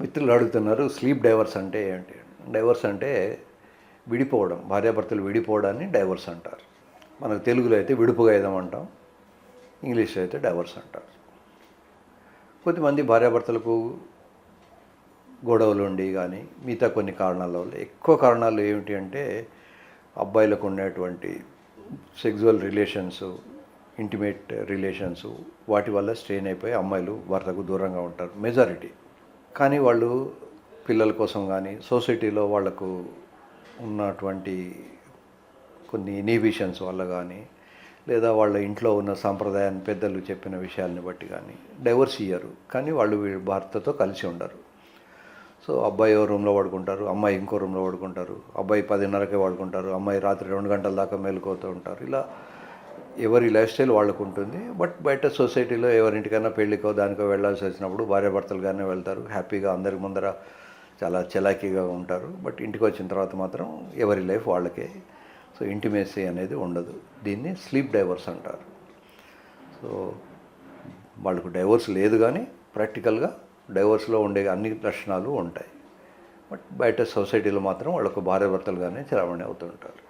మిత్రులు అడుగుతున్నారు sleep divorce అంటే ఏంటి? డైవర్స్ అంటే విడిపోవడం భార్యాభర్తలు విడిపోవడాన్ని డైవర్స్ అంటారు. మనకు తెలుగులో అయితే విడుపుగా అంటాం ఇంగ్లీష్లో అయితే డైవర్స్ అంటారు. కొద్దిమంది భార్యాభర్తలకు గొడవలు ఉండి కానీ మిగతా కొన్ని కారణాల వల్ల ఎక్కువ కారణాలు ఏమిటి అంటే అబ్బాయిలకు ఉండేటువంటి సెక్జువల్ రిలేషన్స్ ఇంటిమేట్ రిలేషన్స్ వాటి వల్ల స్ట్రెయిన్ అయిపోయి అమ్మాయిలు భర్తకు దూరంగా ఉంటారు. మెజారిటీ. కానీ వాళ్ళు పిల్లల కోసం కానీ సొసైటీలో వాళ్ళకు ఉన్నటువంటి కొన్ని ఇనిబిషన్స్ వల్ల కానీ లేదా వాళ్ళ ఇంట్లో ఉన్న సాంప్రదాయాన్ని పెద్దలు చెప్పిన విషయాల్ని బట్టి కానీ డైవర్స్ ఇయ్యరు. కానీ వాళ్ళు భర్తతో కలిసి ఉండరు. సో అబ్బాయి ఓ రూమ్లో పడుకుంటారు అమ్మాయి ఇంకో రూమ్లో పడుకుంటారు అబ్బాయి పదిన్నరకే పడుకుంటారు అమ్మాయి రాత్రి రెండు గంటల దాకా మేలుకోతూ ఉంటారు. ఇలా ఎవరి లైఫ్ స్టైల్ వాళ్ళకు ఉంటుంది. బట్ బయట సొసైటీలో ఎవరింటికైనా పెళ్ళికో దానికో వెళ్ళాల్సి వచ్చినప్పుడు భార్యాభర్తలుగానే వెళ్తారు. హ్యాపీగా అందరి ముందర చాలా చలాకీగా ఉంటారు. బట్ ఇంటికి వచ్చిన తర్వాత మాత్రం ఎవరి లైఫ్ వాళ్ళకే. సో ఇంటిమేసీ అనేది ఉండదు. దీన్ని స్లీప్ డైవర్స్ అంటారు. సో వాళ్ళకు డైవోర్స్ లేదు కానీ ప్రాక్టికల్గా డైవోర్స్లో ఉండే అన్ని లక్షణాలు ఉంటాయి. బట్ బయట సొసైటీలో మాత్రం వాళ్ళకు భార్యాభర్తలుగానే చలామణి అవుతుంటారు.